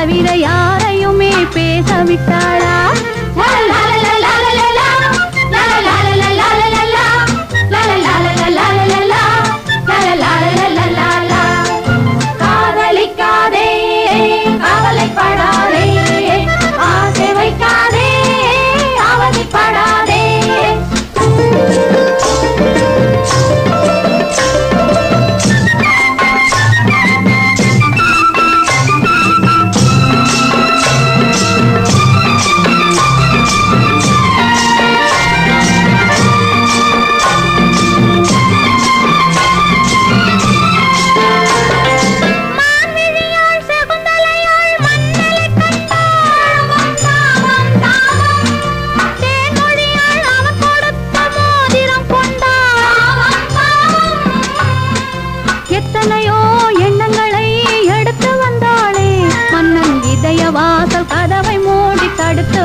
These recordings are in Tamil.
தவிர யாரையுமே பேசவிட்டாள்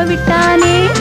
விட்டானே?